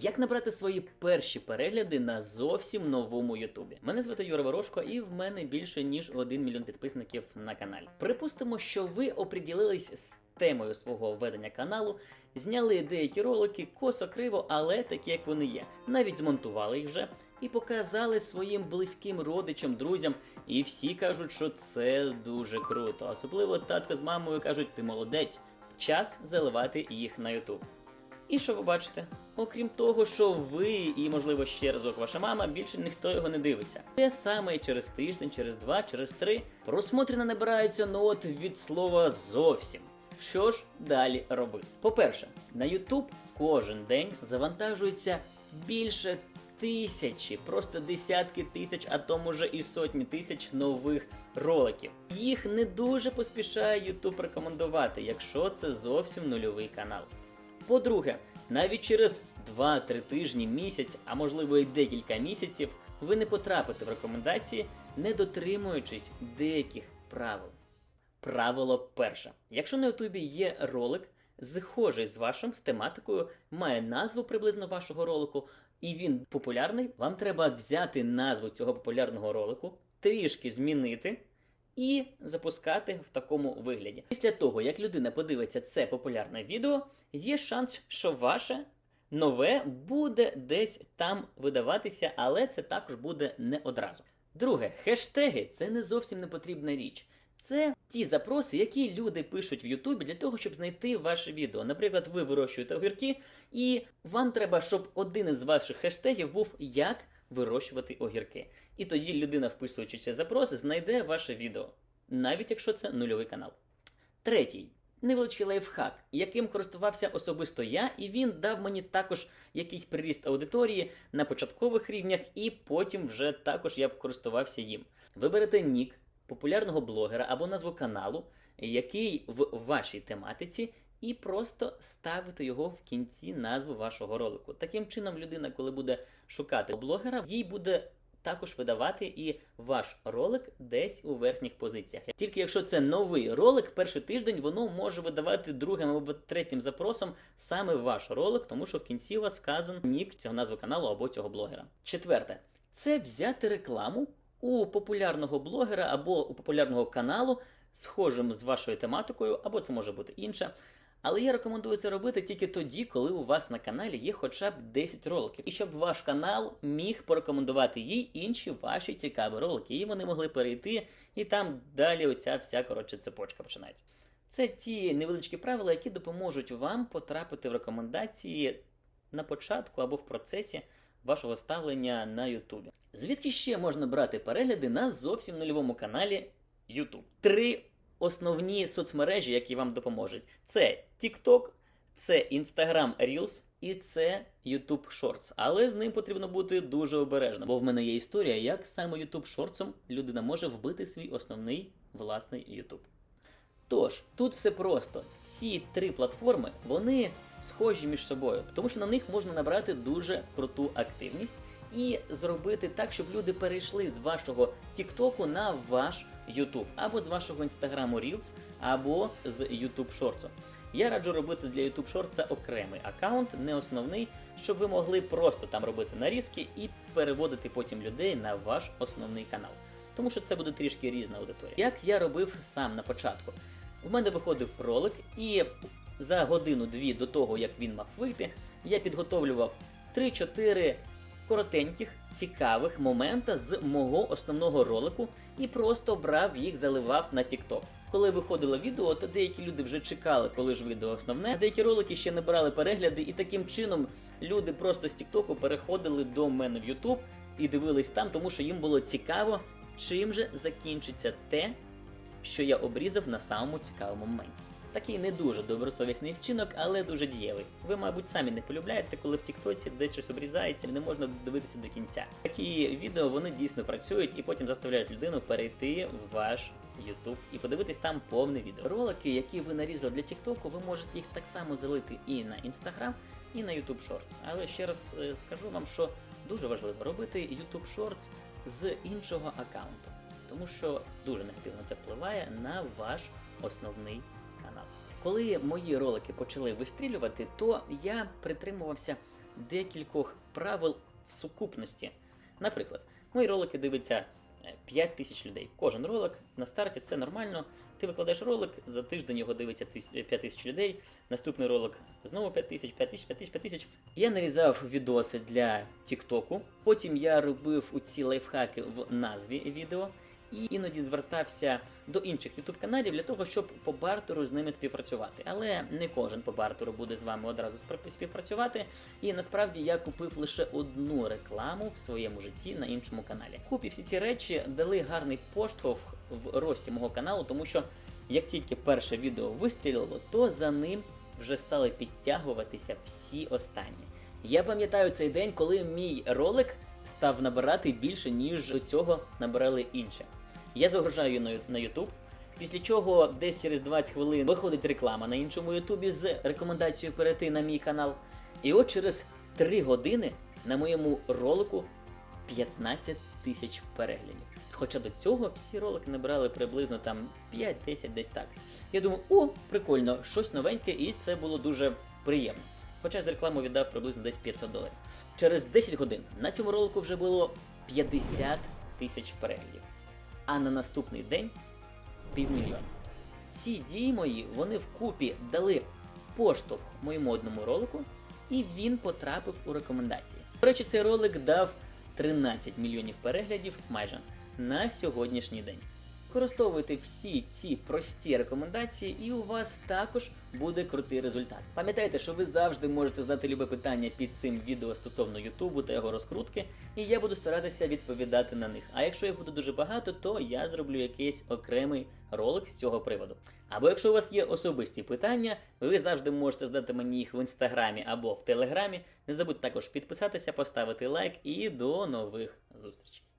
Як набрати свої перші перегляди на зовсім новому Ютубі? Мене звати Юра Ворожко, і в мене більше ніж 1 мільйон підписників на каналі. Припустимо, що ви оприділились з темою свого ведення каналу, зняли деякі ролики косо криво, але такі, як вони є. Навіть змонтували їх вже і показали своїм близьким родичам, друзям. І всі кажуть, що це дуже круто. Особливо татко з мамою кажуть, ти молодець. Час заливати їх на Ютуб. І що ви бачите? Окрім того, що ви і, можливо, ще разок ваша мама, більше ніхто його не дивиться. Те саме і через тиждень, через два, через три просмотри не набираються ну от від слова зовсім. Що ж далі робити? По-перше, на YouTube кожен день завантажується більше тисячі, просто десятки тисяч, а то може і сотні тисяч нових роликів. Їх не дуже поспішає YouTube рекомендувати, якщо це зовсім нульовий канал. По-друге, навіть через 2-3 тижні, місяць, а можливо і декілька місяців, ви не потрапите в рекомендації, не дотримуючись деяких правил. Правило перше. Якщо на Ютубі є ролик, схожий з вашим з тематикою, має назву приблизно вашого ролику, і він популярний, вам треба взяти назву цього популярного ролику, трішки змінити і запускати в такому вигляді. Після того, як людина подивиться це популярне відео, є шанс, що ваше нове буде десь там видаватися, але це також буде не одразу. Друге, хештеги це не зовсім не потрібна річ. Це ті запроси, які люди пишуть в Ютубі для того, щоб знайти ваше відео. Наприклад, ви вирощуєте огірки, і вам треба, щоб один із ваших хештегів був як вирощувати огірки. І тоді людина, вписуючи цей запрос, знайде ваше відео, навіть якщо це нульовий канал. Третій. Невеличкий лайфхак, яким користувався особисто я, і він дав мені також якийсь приріст аудиторії на початкових рівнях, і потім вже також я б користувався їм. Виберете нік популярного блогера або назву каналу, який в вашій тематиці, і просто ставите його в кінці назви вашого ролику. Таким чином, людина, коли буде шукати блогера, їй буде також видавати і ваш ролик десь у верхніх позиціях. Тільки якщо це новий ролик, перший тиждень воно може видавати другим або третім запросом саме ваш ролик, тому що в кінці у вас вказан нік цього назви каналу або цього блогера. Четверте, це взяти рекламу у популярного блогера або у популярного каналу, схожим з вашою тематикою, або це може бути інша. Але я рекомендую це робити тільки тоді, коли у вас на каналі є хоча б 10 роликів, і щоб ваш канал міг порекомендувати їй інші ваші цікаві ролики, і вони могли перейти, і там далі оця вся коротше цепочка починається. Це ті невеличкі правила, які допоможуть вам потрапити в рекомендації на початку або в процесі вашого ставлення на Ютубі. Звідки ще можна брати перегляди на зовсім нульовому каналі YouTube? Три основні соцмережі, які вам допоможуть: це TikTok, це Instagram Reels і це YouTube Shorts. Але з ним потрібно бути дуже обережним, бо в мене є історія, як саме YouTube Shorts людина може вбити свій основний власний YouTube. Тож, тут все просто. Ці три платформи вони схожі між собою, тому що на них можна набрати дуже круту активність і зробити так, щоб люди перейшли з вашого TikTok на ваш YouTube, або з вашого Instagram Reels, або з YouTube Shorts. Я раджу робити для YouTube Shorts окремий аккаунт, не основний, щоб ви могли просто там робити нарізки і переводити потім людей на ваш основний канал. Тому що це буде трішки різна аудиторія. Як я робив сам на початку. В мене виходив ролик, і за годину-дві до того, як він мав вийти, я підготовлював 3-4 коротеньких, цікавих момента з мого основного ролику і просто брав їх, заливав на TikTok. Коли виходило відео, то деякі люди вже чекали, коли ж відео основне. Деякі ролики ще не брали перегляди, і таким чином люди просто з TikTok переходили до мене в YouTube і дивились там, тому що їм було цікаво, чим же закінчиться те, що я обрізав на самому цікавому моменті. Такий не дуже добросовісний вчинок, але дуже дієвий. Ви, мабуть, самі не полюбляєте, коли в Тіктоці десь щось обрізається не можна дивитися до кінця. Такі відео вони дійсно працюють і потім заставляють людину перейти в ваш YouTube і подивитись там повне відео. Ролики, які ви нарізали для Тіктоку, ви можете їх так само залити і на Instagram, і на YouTube Shorts. Але ще раз е, скажу вам, що дуже важливо робити YouTube Shorts з іншого аккаунту, тому що дуже негативно це впливає на ваш основний. Коли мої ролики почали вистрілювати, то я притримувався декількох правил в сукупності. Наприклад, мої ролики дивиться 5 тисяч людей. Кожен ролик на старті це нормально. Ти викладаєш ролик, за тиждень його дивиться 5 тисяч людей. Наступний ролик знову 5 тисяч, 5 тисяч, 5 тисяч, 5 тисяч. Я нарізав відоси для Тіктоку. Потім я робив у ці лайфхаки в назві відео. І іноді звертався до інших youtube каналів для того, щоб по бартеру з ними співпрацювати. Але не кожен по бартеру буде з вами одразу співпрацювати. І насправді я купив лише одну рекламу в своєму житті на іншому каналі. Купі всі ці речі дали гарний поштовх в рості мого каналу, тому що як тільки перше відео вистрілило, то за ним вже стали підтягуватися всі останні. Я пам'ятаю цей день, коли мій ролик став набирати більше, ніж до цього набирали інші. Я загружаю на, на YouTube, після чого десь через 20 хвилин виходить реклама на іншому Ютубі з рекомендацією перейти на мій канал. І от через 3 години на моєму ролику 15 тисяч переглядів. Хоча до цього всі ролики набирали приблизно там 5-10 десь так. Я думаю, о, прикольно, щось новеньке, і це було дуже приємно. Хоча з рекламу віддав приблизно десь 500 доларів. Через 10 годин на цьому ролику вже було 50 тисяч переглядів. А на наступний день півмільйона. Ці дії мої вони вкупі дали поштовх моєму одному ролику, і він потрапив у рекомендації. До речі, цей ролик дав 13 мільйонів переглядів майже на сьогоднішній день. Використовуйте всі ці прості рекомендації, і у вас також буде крутий результат. Пам'ятайте, що ви завжди можете задати любе питання під цим відео стосовно Ютубу та його розкрутки, і я буду старатися відповідати на них. А якщо їх буде дуже багато, то я зроблю якийсь окремий ролик з цього приводу. Або якщо у вас є особисті питання, ви завжди можете задати мені їх в інстаграмі або в телеграмі. Не забудьте також підписатися, поставити лайк і до нових зустрічей.